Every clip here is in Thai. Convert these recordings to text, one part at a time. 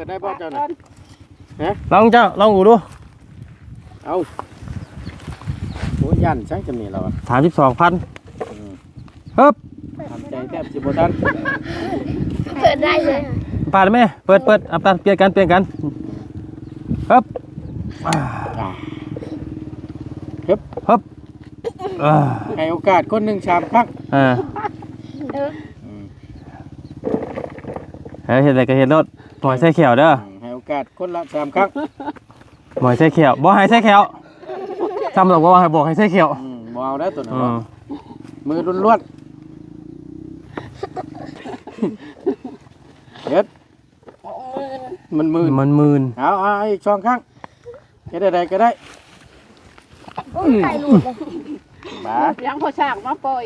ปิดได้บ่เจ้าน่ะลองเจ้าลองอูดูเอาโอ้ยยันใช่จำนี่เราอะสามสิบสองพันอืมฮึบทำใจแทบสิบ่ทันเปิดได้เลยปาดไหมเปิดเปิดเอาปาดเปลี่ยนกันเปลี่ยนกันฮึบอ่าอะฮึบอ่าให้โอกาสคนหนึ่งชามครั้งอ่าเอออืมเฮ้ยเห็นอะไรก็เห็นรถ หมอยใส่เขียวเด้อให้โอกาสคนละชามครั้งหมอยใส่เขียวบ่ให้ใส่เขียวจำหรอกว่าให้บอกให้ใส่เขียวอืมบ่เอาได้อตัวนั้นอืบ่มมือรุนล้วนเฮ็ดมันมือมันมืนเอาเอาอีกช่องครั้งเฮ็ดได้ๆก็ได้ไข่หลุดเลยบ้ายังพอฉากมาปล่อย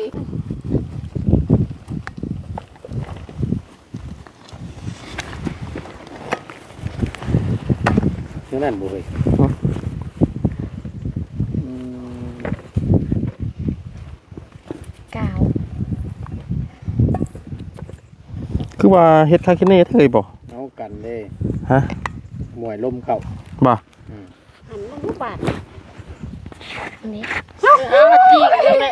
ท่านั้นบ่เฮ้ยอืมกาวคือว่าเฮ็ดคาคิเน่เถยบ่เอากันเด้ฮะมวยลมเข้าบ่หันมาลูกบาทอันนี้เอาจีกเลย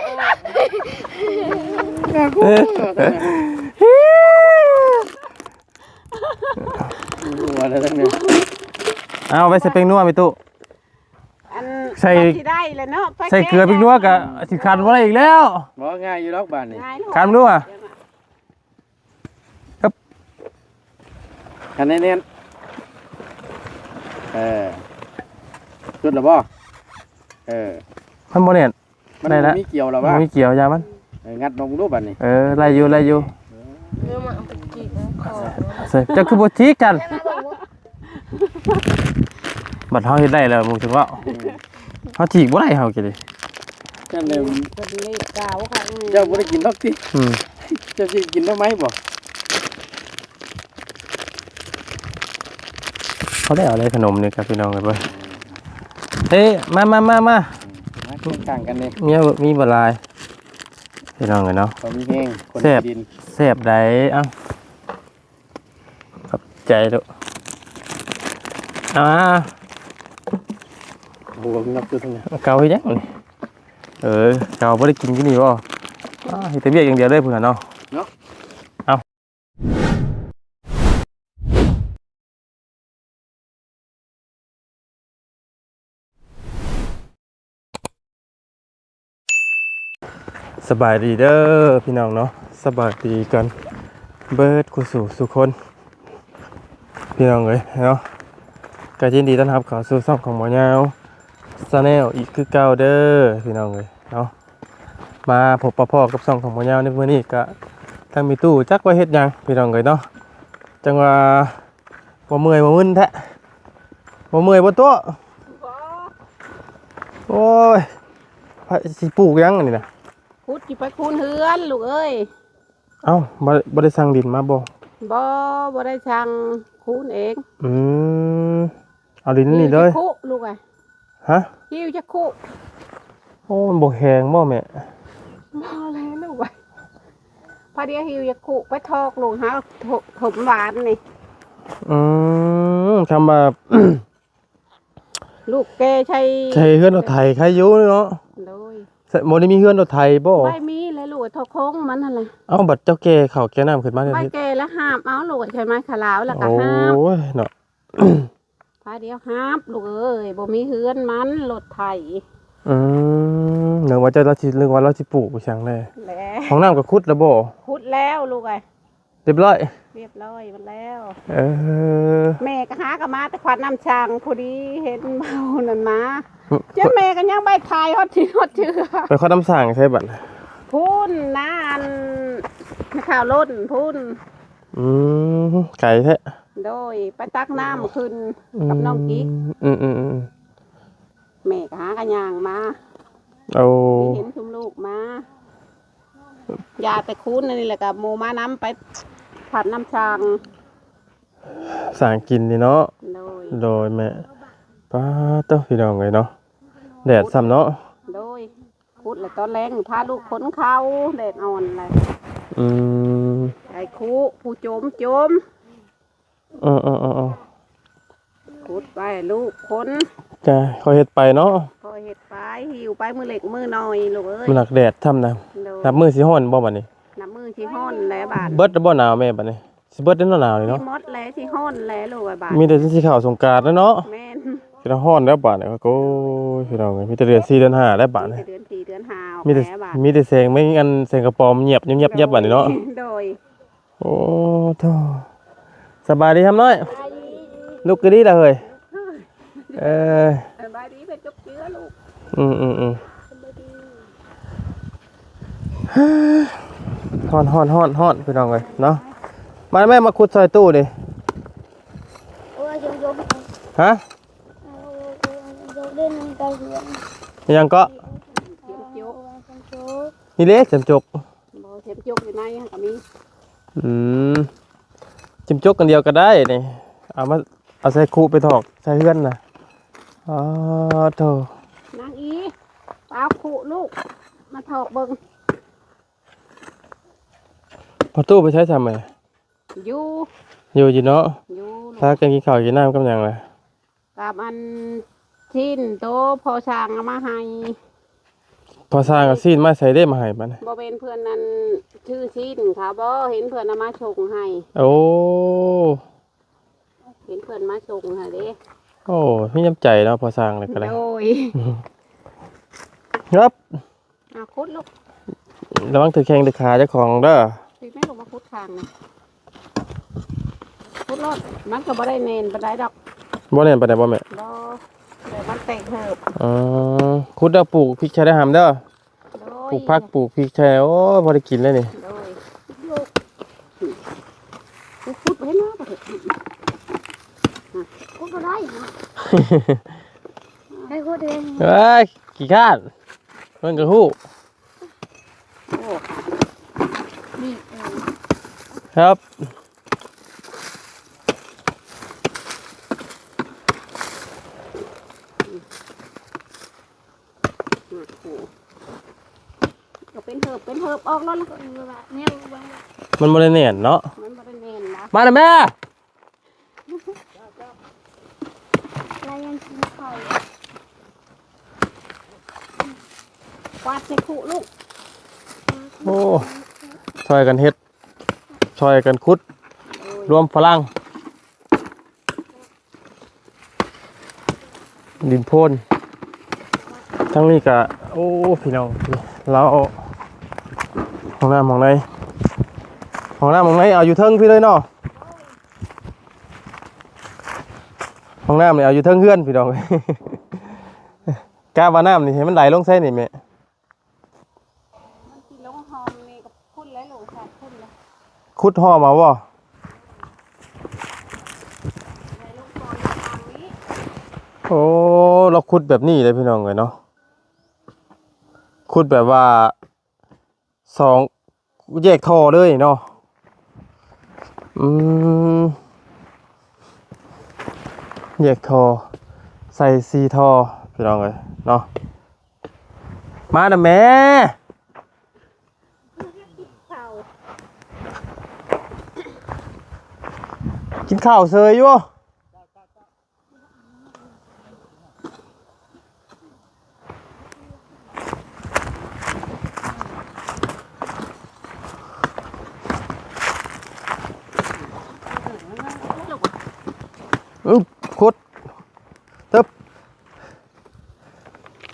หัวแล้วทั้งนี้ เอาไปใส่เป็งนัวไปตู้ อันใส่ ที่ได้เลยเนาะไปใส่เกลือเป็งนัวกะสิคันบ่ได้อีกแล้ว บ่ง่ายอยู่ดอกบ้านนี่ง่ายลูกคันบ่รู้อะคันแน่นๆเออสุดแล้วบ่เออมันบ่แน่น มันได้ละมีเกี่ยวแล้วบ่ว่ามีเกี่ยวยามันงัดลงรูปบ้านนี่เออไล่อยู่ไล่อยู่เนื้อมาเอาไปจีกนะขอใส่เจ้าคือบ่จีกกัน บัดเฮาเฮ็ดได้แล้วมึงถึงว่าเฮาจีกบ่ได้เฮากินดินั่นเลยคนนี้กาวค่ะเจ้าบ่ได้กินดอกติอืมเจ้าสิกินได้ไหมบ่เขาได้เอาอะไรขนมนี่ครับพี่น้องกันเบิ่งเฮ้ยมามามามามาเคียงข้างกันนี่มีมีบ่หลายพี่น้องกันเนาะก็มีแห้งคนแซ่บดินแซ่บได้เอ้าขอบใจลูกเอ่า บวกนับตัวทั้งนั้นเกาให้ยังนี่เออเกาบ่ได้กินที่นี่บ่อ้าเฮ็ดแต่เวียกอย่างเดียวเลยเพิ่นน่ะเนาะเนาะเอาสบายดีเด้อพี่น้องเนาะสบายดีกันเบิดกุสู่สุคน พี่น้องเอ้ยเนาะก็ยินดีต้อนรับเข้าสู่ช่องของหมอยาว ซาแนลอีกคือเก่าเด้อพี่น้องเอ้ยเนาะมาพบปะพ่อกับช่องของหมอยาวในมื้อนี้ก็ทางมีตู้จักว่าเฮ็ดหยังพี่น้องเอ้ยเนาะจังว่าบ่เมื่อยบ่มึนแท้บ่เมื่อยบ่ตัวโอ้ยพะสิปลูกหยังอันนี้น่ะคุดจิไปคูนเฮือนลูกเอ้ยเอ้าบ่บ่ได้สั่งดินมาบ่บ่บ่ได้ช่างคูนเองอืมเอาดินนี่เลยหิวจะคุลูกไอ้ ฮะหิวจะคุโอ้มันบ่แข็งบ่แม่บ่แล้วลูกไอ้พอเดียวหิวจะคุไปทอกลูกหาถมหวานนี่อืมคำว่าลูกแกใช้ใช่เฮือนรถไถใครอยู่เนาะโดยใช่บ่ได้มีเฮือนรถไถบ่ไม่มีเลยลูกทอกโค้งมันนั่นแหละเอ้าบัดเจ้าแก่เข้าแก่น้ำขึ้นมาเนี่ยไม่แกแล้วห้ามเอาลูกใช่ไหมขลาวแล้วก็โอ้ห้ามยเนาะ พาเดียวห้ามลูกเอ้ยบ่มีเฮือนมันรถไถอืมเรื่องว่าเจ้าเราสิเรื่องว่าเราสิปลูกไปจังได๋แหละห้องน้ำก็ขุดแล้วบ่ขุดแล้วลูกไอ้เรียบร้อย เรียบร้อยมันแล้ว เออ แม่ก็หาก็มาแต่ควันน้ำช้างพอดีเห็นเมานั่นมาเจ้าแม่ก็ยังใบทายฮอดที่ฮอดเชื่อไปขอน้ำสั่งใช่บัดพูนนานข่าวล้นพูนอืมไก่แท้ โดยไปตักน้ำขึ้นกับน้องกิ๊กอืมอืมอืมแม่ก็หากันยางมาเอาที่เห็นชุมลูกมายาแต่คุ้นนี่แหละกับโมมาน้ำไปผัดน้ำช้างสั่งกินนี่เนาะโดยโดยแม่ป้าเต้าพี่น้องเลยเนาะแดดซ้ำเนาะโดยคุดแล้วตอนแรงพาลูกขนเขาแดดอ่อนเลยอืมไอ้คูผู้โจมโจม เออเออเออเออลูกคนจะคอยเฮ็ดไปเนาะพอเฮ็ดไปหิวไปมือเล็กมือน้อยลูกเอ้ยมันหนักแดดทำนะโดยนับมือสิฮ้อนบ่บัดนี้ น้ำมือที่ห้อนแล้วบาดเบิดบ่หนาวแม่บัดนี้สิเบิดได้หนาวนี่ที่เนาะมดแล้วที่ห้อนแล้วลูกอะบาดมีแต่สิเข้าสงกรานต์แล้วเนาะแม่นสิฮ้อนแล้วบาดนี้โอ้ยพี่น้องเอ้ยมีแต่เดือน4เดือน5แล้วบาดนี้เดือนสี่เดือนห้าออกมีแต่แล้วบาดมีแต่แสงไม่งั้นแสงกระปอมเงียบเงียบเงียบบัดนี้เนาะ โดย โอ้โธ่ สบายดีครับน้อยลูกก็ดีล่ะเฮ้ยเออสบายดีเป็นจุกเชื้อลูกอืมอืมอืมฮ้อนฮ้อนฮ้อนฮ้อนพี่น้องเลยเนาะมาแม่มาขุดซอยตู้ดิโอ้ยยกยกฮะยกเล่นกระเหือนยังก็เข็มจุกโจ๊กนี่เล็กจำจกบ่เข็มจุกอยู่ในหั่นก็มีอืม จำจกกันเดียวก็ได้นี่เอามาเอาใส่คูไปถอกใส่เฮือนนะอ๋อโธ่นางอีเปล่าขู่ลูก มาถอกเบิ่งพอตู้ไปใช้ทำไมอยู่อยู่จีเนาะอยู่ถ้ากันกินข้าวกินน้ำกำยังเลยกับอันทิ้นโตพอช่างเอามาให้ พอสร้างกับซีนมาใส่ได้มาให้มันบ่เป็นเพื่อนนั้นชื่อทิ้นค่ะบ่เห็นเพื่อนเอามาชงให้โอ้เห็นเพื่อนมาชงให้เด้โอ้พี่ย้ำใจเนาะพอสร้างเลยก็ได้โดยครับอะคุดลูกระวังถือแข้งถือขาเจ้าของเด้อสิแม่ลงมาคุดทางนะคุดรอดมันก็บ่ได้เนนบ่ได้ดอกบ่เล่นไปไหนบ่แม่บ่ แต่มันแตกเหิบอ๋อคุดเด้อปลูกพริกชายได้หามเด้อโดยปลูกผักปลูกพริกชายโอ้ยบ่ได้กินเลยนี่โดยลูกคุดไปนะบ่เถอะคุดบ่ได้นะให้พูดเองเอ้ยกี่คร้านเพิ่นก็ฮู้โอ้นี่เออครับ เป็นเหิบเป็นเหิบออกแล้วล่ะก็เออว่าแนวว่ามันบ่ได้แน่นเนาะ มันบ่ได้เนนนะมาเด้อแม่อะไรยังกินข้าวกวาดใส่ขู่ลูกโอ้ช่วยกันเฮ็ดช่วยกันขุด รวมพลัง ดินโพนทั้งนี้กะโอ้ พี่น้อง เรา เอาห้องน้ำห้องในห้องน้ำห้องในเอาอยู่เทิงพี่เลยเนาะห้องน้ำเนี่ยเอาอยู่เทิงเฮือนพี่น้องกล้าว่าน้ำนี่ให้มันไหลลงใส่นี่แม่มันสิลงหอมนี่ก็พุ่นแล้วลูกค่ะพุ่นแล้วขุดห่อมาบ่ไหลลงก่อนทางนี้โอ้ เราขุดแบบนี้เลยพี่น้องเลยเนาะขุดแบบว่า สองแยกท่อเลยเนาะอืมแยกท่อใส่ซีท่อพี่น้องเลยเนาะมาดะแม่กินข้าวเซยอยู่อึ๊บขุดตึบ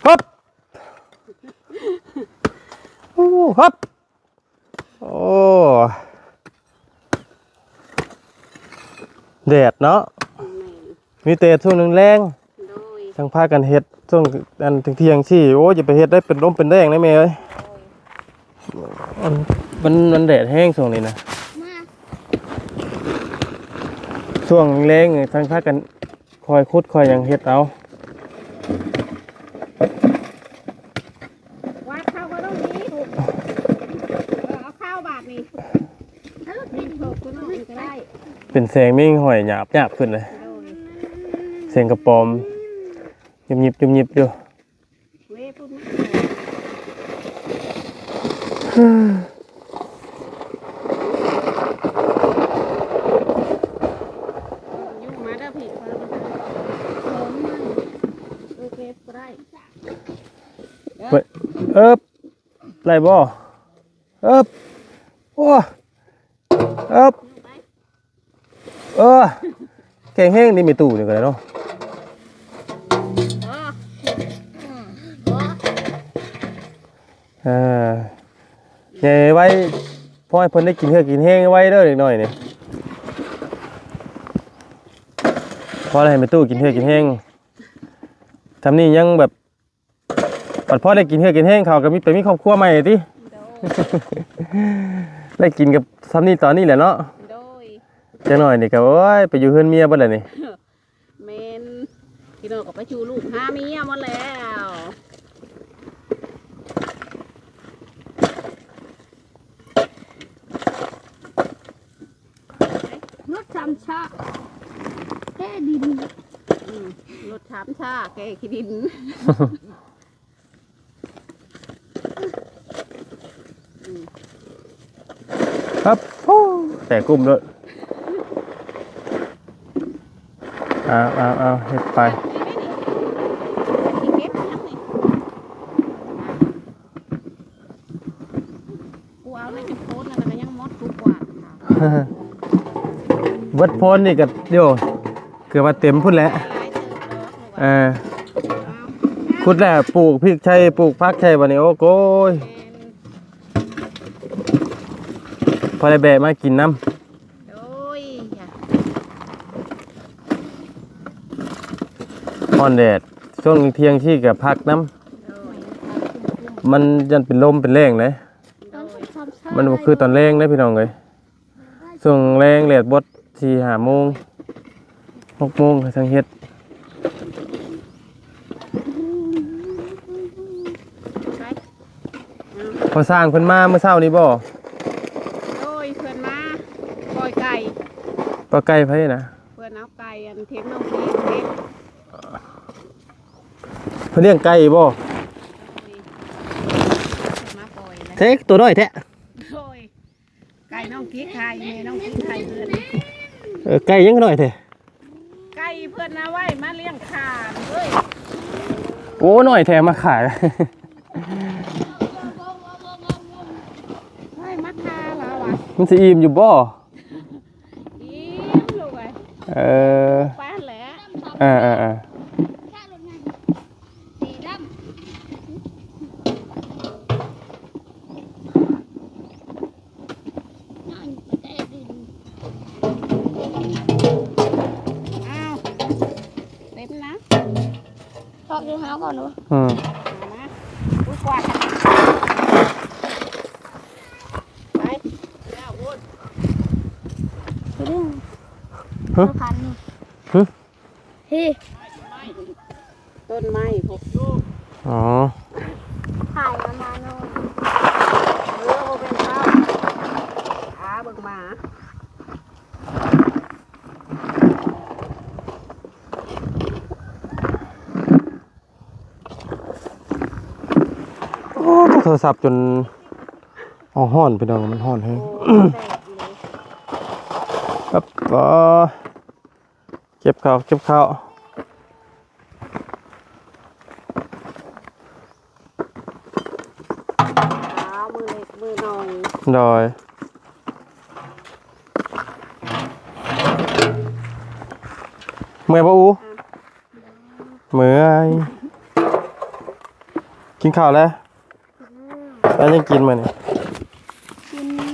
ฮึบโอ้ฮึบโอ้ แดดเนาะแม่นมีแต่ช่วงหนึ่งแรงโดยทั้งพากันเฮ็ดช่วงอันถึงเที่ยงที่โอ้จะไปเฮ็ดได้เป็นลมเป็นแรงได้ไหมเอ้ยมันมันมันแดดแห้งช่วงนี้นะมาช่วงแรงนี่ทั้งพากันคอยคุดคอยหยังเฮ็ดเอาวาดเข้าก็ต้องนี้ลูกเออเอาข้าวบาทนี่ถ้าลูกกินเถอะคุณน้องก็ได้ เป็นแสงมิ่งหอยหยาบหยาบขึ้นเลยโดยเสียงกระปอมยิบยิบยิบยิบอยู่เว้ยพูดมายุ่งมาเด้อพี่เพิ่นก็บก็ได้เว้ยเอิบไรบ่เอิบโอ้เอิบ เออแข็งแห้งนี่มีตู้นี่ก็ได้เนาะอ๋ออืมอ๋อเออใหญ่ไว้พ่อให้เพิ่นได้กินเฮือกกินแห้งไว้เด้อเด็กน้อยนี่พอได้ให้มีตู้กินเฮือกกินแห้งทำนี่ยังแบบปัดพ่อได้กินเฮือกกินแห้งเขาก็มีไปมีครอบครัวใหม่ติได้กินกับทำนี่ตอนนี้แหละเนาะโดย จังหน่อยนี่ก็โอ้ยไปอยู่เฮือนเมียบ่ล่ะนี่เมนพี่น้องก็ไปชูลูกหาเมียหมาแล้วรถสามชาแค่ดินอืมรถถามชาแกขี้ดิน ครับโอ้แต่กุ้มด้วย เอาเอาเอาเฮ็ดไปปูเอาในจุดโพสต์นั่นนะยังมดกูกว่าวัดพนนี่ก็เดี๋ยวเกือบว่าเต็มพุ่นแล้วเติบดอกลูกเออะอคุดแล้วปลูกพริกชัยปลูกพักชัยบัดนี้โอ้โกยพอได้แบะมากินน้โอ้ยอย่าำฮ้อนแดดช่วงเที่ยงที่กับพักน้โดยำมันยันเป็นลมเป็นแรงเลยตอนสามชามันบ่คือตอนแรงเด้พี่น้องเอ้ยช่วงแรงแดดบดสี่ห้าโมงหกโมงก็ทั้งเฮ็ดไปพอสร้างเพิ่นมาเมื่อเช้านี้บ่โอ้ยเพื่อนมาปล่อยไก่ปลาไก่ไผนะเพื่อนเอาไก่อันเทมน้องพีเทม เพิ่นเลี้ยงไก่บ่มาปล่อยเลยเทคตัวน้อยแท้โอ้ยไก่น้องกิ๊กไข่แม่น้องกิ๊กไข่เพื่อนเออไก่ยังน้อยแท้ไก่เพื่อนนะไว้มาเลี้ยงขาดเอ้ยโอ้น้อยแท้มาขาย ไว้มาคาแล้ววะมันสิอิ่มอยู่บ่อิ่มลูกไอ้เออ ป้านแหละเออเออเออ ดูเท้าก่อนดูอืมมานะอุ้ยกวาดไปแล้ววุ้นไปดึงเอาพันนี่เฮ้ ต้นไม้พวก อ๋อ ถ่ายมามาโน่น เรือโอเป็นข้าวขาเบิ่งหมา โอ้โทร ศัพท์จนอ๋อห้อนไปดองมันห้อนแฮงโอ้แตกเลยครับก็เก็บข้าวเก็บข้าวขามือเล็กมือหน่อยโดยเมื่อยปะอูเมื่อยกินข้าวแล้ว แล้วยังกินมาเนี่ยกินนี่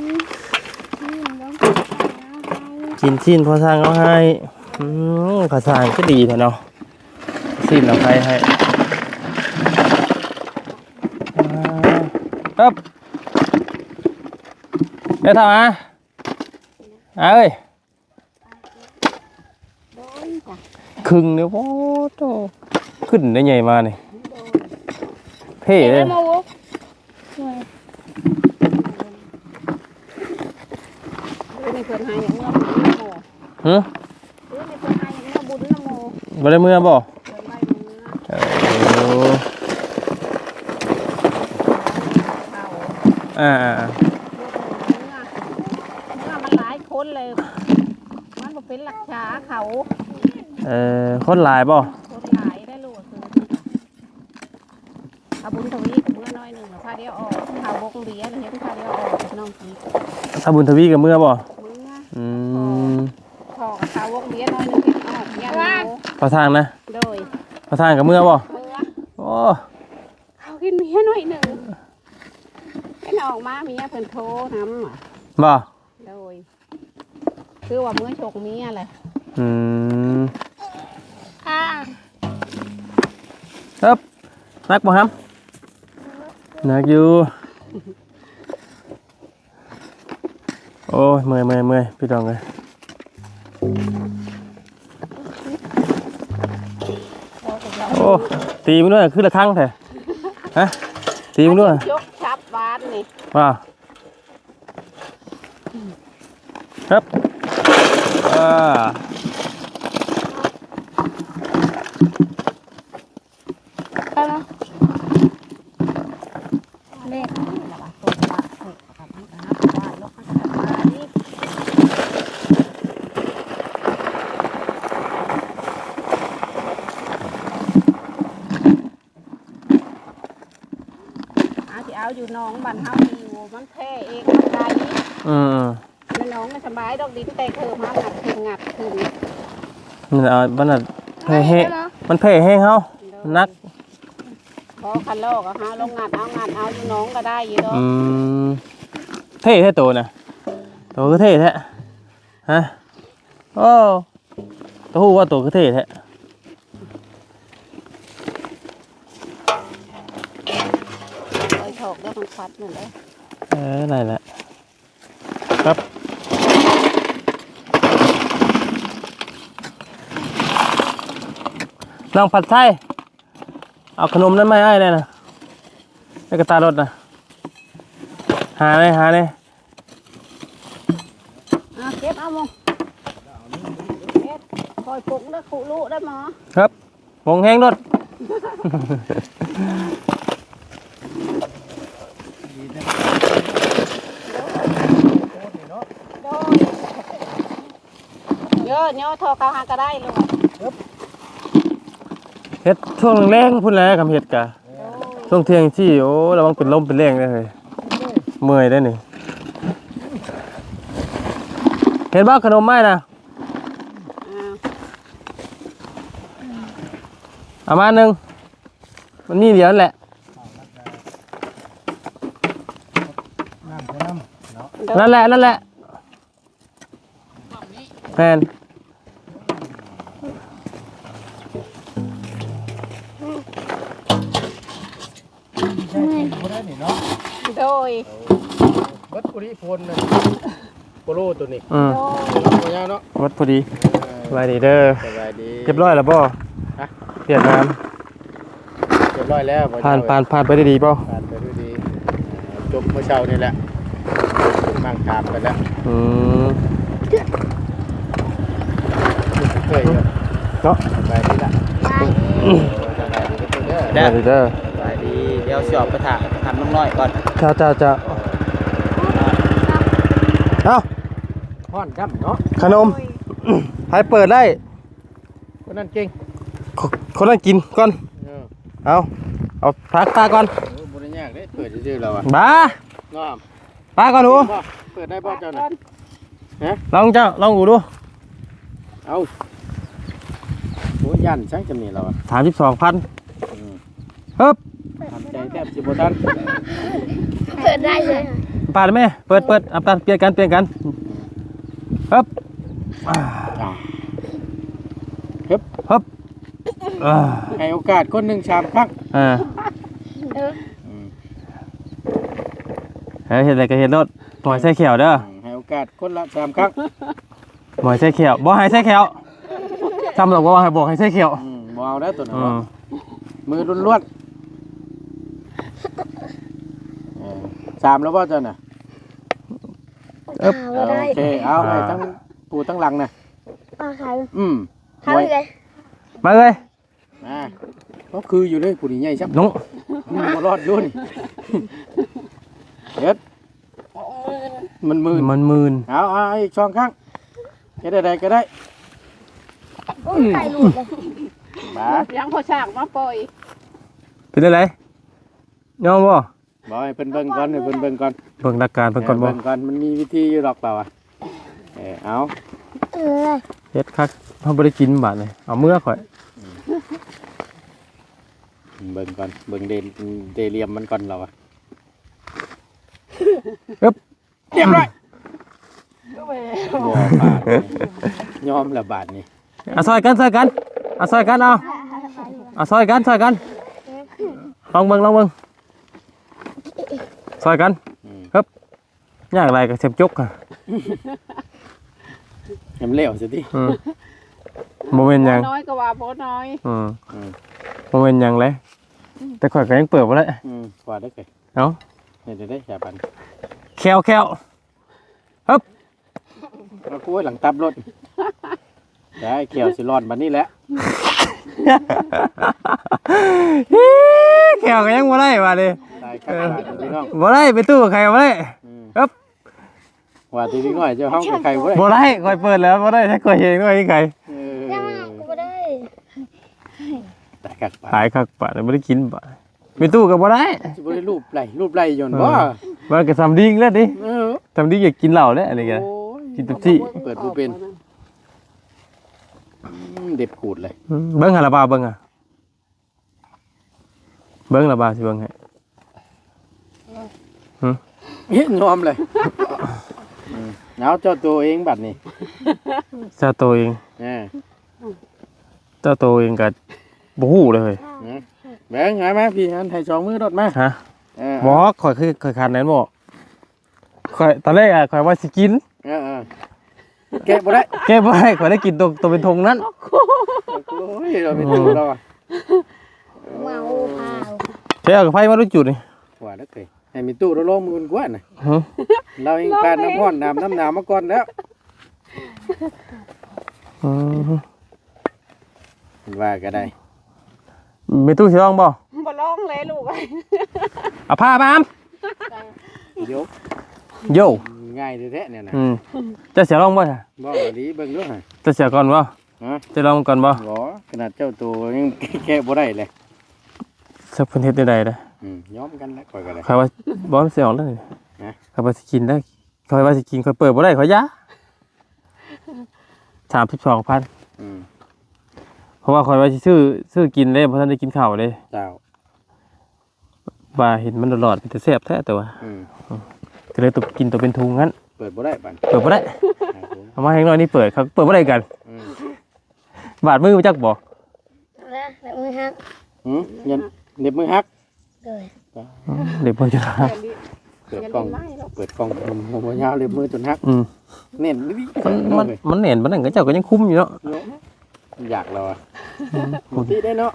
แล้วก็เอาให้กินชิ้นพอสร้างเอาให้อืมพอสร้างก็ดีแท้เนาะสิ้นเอาไปให้ครับเดี๋ยวทำอะเอ้ยครึ่งเดียวโอ้โตขึ้นได้ใหญ่มาเนี่ยเท่เลย ได้มาวุ้หน่วย เรือในเพื่อนให้อย่างเมื่อบุญนะโมฮึเรือในเพื่อนให้อย่างเมื่อบุญนะโมบ่ได้เมื่อบ่เพื่อนไล่มาเมื่อเออเขาอ่าเมื่อเมื่อมันหลายคนเลย มันบ่เป็นหลักษาเขาเออคนหลายบ่คนหลายได้ลูกคือบุญทวีกับเมื่อน้อยหนึ่งแล้วพาเดียวออกข่าวบกเบียร์เห็นพาเดียวออกน้องกี ถ้าบุญทวีกับเมื่อบ่ เมื่อ อืม พอกับข่าวบกเบียร์น้อยหนึ่งเห็นออกยันโม พอทางนะโดยพอทางกับเมื่อบ่เมื่อโอ้เขากินเมียหน่อยหนึ่งเป็นออกมาเมียเพิ่นโทรน้ำอะบ่โดยคือว่าเมื่อโชกเมียแหละอืมอ่าครับนักบ่ครับนักอยู่โอ้ยเมื่อยเมื่อยเมื่อยพี่น้องเลย อ้ตีมึงด้วยคือละครั้งแท้ฮะตีมึงด้วยยกชับบ้านนี่ว้าวครับอ่า ไปมาเล็ก แล้วว่าตัวว่าเออครับมันก็นับว่าลกมันก็มานี่เอาที่เอาอยู่หน้องบ้านเฮานี่อยู่มันแพ้เองมันไกลอืมในหน้องมันสบายดอกดินแต่เคือมางัดขึ้นงัดขึ้นมันเอาบ้านน่ะเพ่เฮมันเพ่เฮงเฮานักพอคันโลกอะฮะลงงัดเอางัดเอาอยู่หน้องก็ได้อยู่ดอกอืมเท่แท้โตน่ะโตคือเท่แท้ฮะโอ้ตัวฮู้ว่าโตคือเท่แท้ โอ้ยโถกได้มันควัดนั่นเลยเออนั่นแหละครับน้องผัดไทยเอาขนมนั้นมาให้เลยนะในกระตารถนะหาเลยหาเลยอะเก็บเอามงเก็บคอยปลุกได้ขุลุได้หมอครับวงแห้งรถ โดย เยอะเยอะโทรเขาหาก็ได้เลยเฮ็ดช่วงแรงๆพุ่นแหล้วคำเฮ็ดกะโดยช่วงเที่ยงที่โอ้ระวังเป็นลมเป็นแรงได้เลยเมื่อยได้นี่เห็นบ่ขนมไหมนะอ่าเอามาหนึ่งมันมีเหรียญแหละโดยนั่นแหละนั่นแหละแมน โดย เบิดปุริพลนะโปโลตัวนี้อืมโดยตัวยาวเนาะวัดพอดีสบายดีเด้อสบายดี เรียบร้อยแล้วป่ฮะ เปลี่ยนน้เรียบร้อยแล้วบ่ำผ่านผ่านผ่านไปได้ดีป่ผ่านไปด้วยดีจบเมื่อเช้านี่แหละนั่งถามกันแล้วอืมเคยอยู่เนาะสบายดีละไปสบายดีเด้อสบายดีเด้อสบายดีเดี๋ ยวสอบไปถามถามน้องน้อยก่อนเจ้าเจ้าเจ้าเอ้าฮ้อนจ้ำเนาะขนมใครเปิดได้ คนนั้นเก่งคคนนั้นกินก่อนเออเอาเอาพักตาก่อนโอ้บ่ได้ยากเด้เปิดซื่อๆแล้วอะบ้าง้อมปาก่อนดูบ่เปิดได้บ่เจ้าน่ะลองเจ้าลองอูดู เอาโอ้ยันช่างจำนี่เราอะสามสิบสองพันอืม ฮึบทำใจแทบสิบ่ทันเปิดได้เลยปาดไหมเปิดเปิดเอาปาดเปลี่ยนกันเปลี่ยนกันฮึบอ่าอ่าฮึบอ่าให้โอกาสคนหนึ่งชามครั้งอ่าเอออืมเฮ้ยเห็นอะไรก็เห็นรถหมอยใส่เขียวเด้อให้โอกาสคนละชามครั้งหมอยใส่เขียวบ่ให้ใส่เขียวจำหรอกว่าให้บอกให้ใส่เขียวอืมบ่เอาแล้วตัวนั้นอืบ่มมือล้วนๆเออชามแล้วบ่เจ้าน่ะเอาโอได้เคเอาให้ทั้งปูทั้งหลังน่ะเอาใครอืมทำเลยมาเลยอ่าก็คืออยู่เลยผู้นี้ใหญ่ซับน้องอืมบ่รอดอยุ่นเฮ็ดมันมืนมันมืนเอาเอาอีกช่องข้างเฮ็ดได้ๆก็ได้โอ้ยไก่หลุดเลยบายังพอฉากมาปล่อยเป็นอะไร ยอมบ่บอกให้เพิ่นเบิ่งก่อนให้เพิ่นเบิ่งก่อนเบิ่งหลักการเพิ่นก่อนบ่เบิ่งก่อนมันมีวิธีอยู่ดอกเปล่าอะเออเอาเออเฮ็ดคักเฮาบ่ได้กินบาดนี่เอามือข่อยเบิ่งก่อนเบิ่งเดนเดเรียมมันก่อนเราอะอึ๊บเรียบร้อยบ่บาดนี่ยอมละบาทนี่เอาซอยกันซอยกันเอาซอยกันเอาเอาซอยกันซอยกันลองเบิ่งลองเบิ่ง ซอยกันอืมยากอะไรก็เสียบจุกอะให้มันเร็วสิติอืมบ่แม่นหยังน้อยก็ว่าบ่น้อยอืมอืมบ่แม่นหยังเลยแต่ข่อยก็ยังเปิดบ่ได้อืมว่าได้เคยเอ้านี่จะได้ชาปันแควแควเราคุยหลังตับรถได้เขียวสิรอดบัดนี้แหละแควก็ยังบ่ได้ว่าดิตาย ครับบาดนี่พี่น้องบ่ได้ไปตู้กับใครบ่ได้อืมครับว่าที่พี่ง่อยเจ้าห้องกับใครบ่ได้บ่ได้ข่อยเปิดแล้วบ่ได้ถ้าข่อยเห็นข่อยนี่ไก่เอยังอกูบ่ได้ตายครับบาดหายคักปะบ่ได้กินปะไปตู้ก็บ่ได้สิบ่ได้รูปไหลรูปไหลยนต์บ่มันก็สำดิ้งแล้วดิเออสำดิ้งอยากกินเหล้าแล้วอันนี้ก็โอ้ยกินเต็มที่เปิดบ่เป็นอืมเด็ดขูดเลยอืมเบิ่งหาละบาเบิ่งอะ เบิ่งละบาสิเบิ่งให้ เฮ้ยยอมเลยอืมเอาเจ้าตัวเองบัดนี้เจ้าตัวเองเออเจ้าตัวเองก็บ่ฮู้เลยอืมแบงค์หายมาพี่อันไทยสองมือรถมาฮะเออบ่ข่อยคือข่อยขาดนั้นบ่ข่อยตอนแรกอะข่อยว่าสิกินเออเออแกะบ่ได้แก้บ่ได้ข่อยได้กินตัวตัวเป็นธงนั้นโอ้ยเราไม่ถูกแล้วอะเมาพาวแค่เอากับไผมารู้จุดนี่ว่าแล้วเคย ให้มีตู้เราลงมือกันกว่าน่ะฮะเราเองการน้ำพ่อนน้ำน้ำหนาวมาก่อนแล้วอืมว่าก็ได้มีตู้สิลองบ่บ่ร้องเลยลูกเอาผ้ามาอามเดี๋ยวโยง่ายแท้ๆเนี่ยนะอืมจะเสียลองบ่จ้ะบ่ดีเบิ่งด้วยฮะจะเสียก่อนบ่ฮะจะลองก่อนบ่บ่ขนาดเจ้าตัวยังแกะบ่ได้เลยสักเพิ่นเฮ็ดได้ใดเด้ ออืมยอมกันแล้วข่อยก็ได้ข่อยว่าบ่มันสิออกแล้วนี่ฮะข่อยว่าสิกินได้ข่อยว่าสิกินข่อยเปิดบ่ได้ข่อยยา32,000 อืมเพราะว่าข่อยว่าสิซื้อซื้อกินเด้บ่ทันได้กินข้าวเด้เจ้าว่าเห็นมันหลอดๆมันจะแซ่บแท้แต่ว่าอืมก็เลยตกกินตัวเป็นทุงงั้น เปิดบ่ได้บัดเปิดบ่ได้ครับผมเอามาให้น้อยนี่เปิดเขาเปิดบ่ได้กัน อืมบาดมือมาจักบ่แล้วแล้วมือฮักหืมยันเน็บมือฮัก เลยเด็กเพิ่นจะเปิดกล้องเปิดกล้องผมผมยาวเลยมือจนฮักอืมเน้นดิมันมันมันเห็นมันนั่นก็เจ้าก็ยังคุ้มอยู่เนาะอยากเราอะหมดที่ได้เนาะ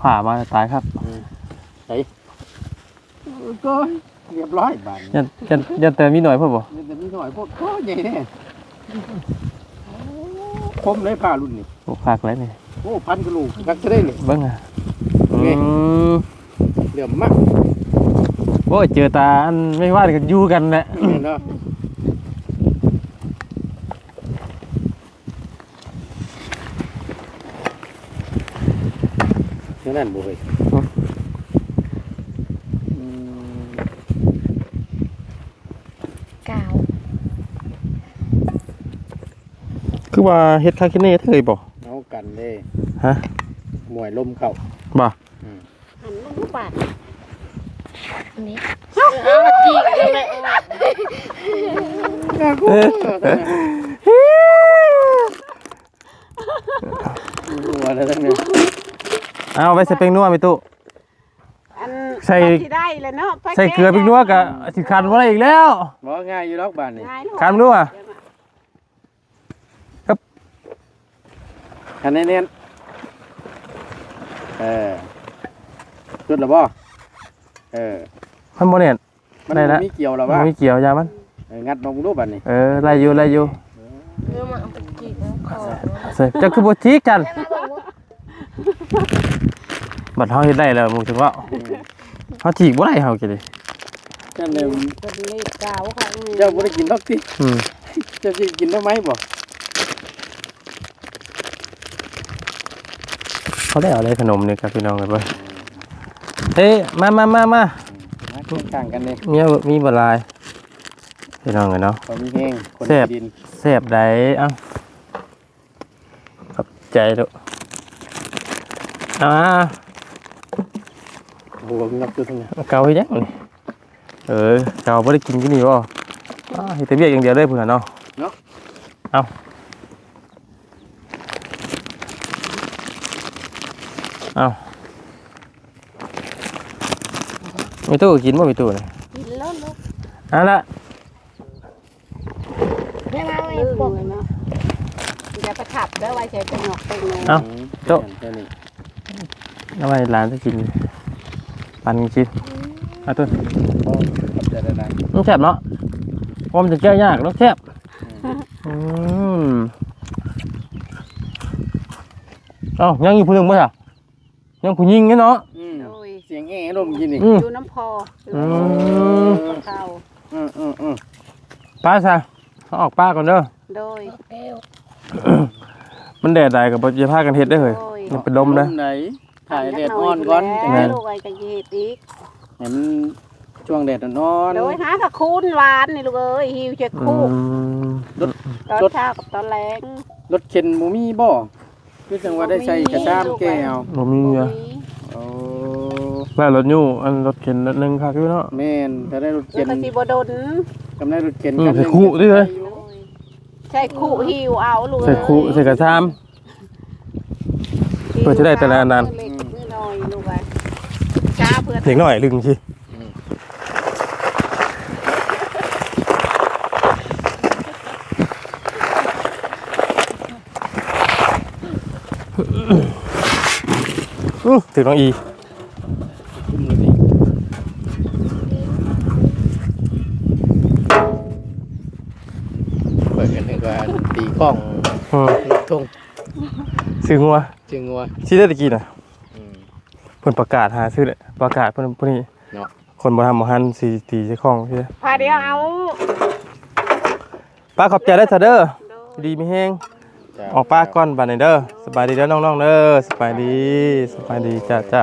ผ่ามาตายครับก็เรียบร้อยบานยันยันยันแต่มีหน่อยเพิ่นบ่นี่แต่นี่หน่อยพวกก็ใหญ่แน่คมเลยผ้ารุ่นนี้โอ้ภาคแล้วนี่โอ้พันกระลูกกักจะได้เลยเบิ่งอะโอเคอืม เหลื่อมมากโอ้ยเจอตาอันไม่ว่ากันอยู่กันแหละเนาะนั่นบ่เฮ้ยอืมกาวคือว่าเฮ็ดคาคิเน่เถยบ่เอากันเด้ฮะมวยลมเข้าบ่ หันลูกบาดอันนี้เอาจีกเลยหัวแล้วทั้งนั้นเอาไปใส่เป็งนัวไปตู้อันใส่ที่ได้เลยเนาะไปใส่เกลือเป็งนัวก็สิคันบ่ได้อีกแล้วบ่ง่ายอยู่ดอกบ้านนี่ง่ายลูกคันนัวคันแน่นๆเออ จุดแล้วบ่เออมันบ่แน่นมันได้ละ มีเกี่ยวแล้วมัว่านมีเกี่ยวยามัน เอองัดลงรูปบ้านนี่เออไล่อยู่ไล่อยู่เนื้อมันเอาไปจีกแล้วคอใส่จะคือบ่ทีกันได้มาบอกว่าบัดเฮาเฮ็ดได้แล้วมึงถึงว่าเฮาจีกบ่ได้เฮากินดินั่นเลยเป็นเลขเก้าค่ะเจ้าบ่ได้กินดอกติอืมเจ้าสิกินได้ไหมบ่เขาได้เอาอะไรขนมนี่ครับพี่น้องกันเบิ่ง เฮ้ยมามามามาต่างกันเลยเมียมีบหลายพี่น้องกันเนาะเขามีแห้งคนแซ่บมีดินแซ่บได้เอ้าขอบใจลูกอ่าโอ้โหมีนับจุดทั้งนั้นเกาให้ยังนี่เออเกาไม่ได้กินที่นี่บ่อ้าเฮ็ดแต่เบียกอย่างเดียวเลยเพื่อนเนาะเนาะเอาเอา มีตู้กินบ่มีตู้นี่กินแล้วลูกเอันละแม่มาไอ้ลืมพวกเลยเนาะอย่าไปขับเด้อไว้ใช้เป็นหยอกเป็นเลยเอาโต๊ะแค่นี้ทำไมร้านจะกิน ปันกินเอาตัวก็ขอบใจได้ได้มันแซ่บเนาะเพราะมันจะแก้ยากเนาะแซ่บอืมเอ้ายังอยู่ผู้หนึงบ่ล่ะยังผู้หญิงเนาะอืมโอ้ ยเสียงแอ่ลมกินนี่อืมดูน้ำพออืมเข้าอืมอืมอืมป้าซะเอาออกป้าก่อนเด้อ โดยแก้วมันแดดได้กับบ่จะพากันเฮ็ดได้อเฮ้ยโอ้ยมันเป็นลมนะ ไหนถ่ายแดดอ่อนก่อนแม่ลูกไอ้กะเฮ็ดอีกให้มันช่วงแดดอ่อนโดยหากะคูนหวานนี่ลูกเอ้ยหิวจะอืคู่มตอนเช้ากับตอนแรงรถเข็นหมูมีบ่คือจังว่าได้ใส่กระซ้ำแก้วบ่มีอะโอ้ แล้วรถยู่อันรถเข็นรถหนึงคักอยู่เนาะแม่นถ้าได้รถเดี๋เข็ยวนก็สิบ่ดนกำได้รถเข็นอืมกันหนึ่งใส่คู่ดิเฮ้ยโดยใช่คู่หิวเอาลูกใส่คู่ใส่กระชาม เพื่อจะได้แต่ละอันนั้น เล็กนิดหน่อยลูกไอ้ช้าเพื่อเด็กหน่อยลึงสิอื้อถึงน้องอี ตีกล้องอืมทงซื้องัวจึงว่าชี้ได้ตะกี้น่ะอืม เพิ่นประกาศหาซื้อเลยประกาศเพิ่นผู้นี้เนาะ คนบ่ทำบ่หันสีตีใส่ของพี่พาเดียวเอาป้าขอบใจได้อเถอะเด้อโดยดีมีแฮง จ้ะ ออกป้าก่อนบัดนี้เด้อสบายดีเด้อน้องๆเด้อสบายดีสบายดีจ้าจ้า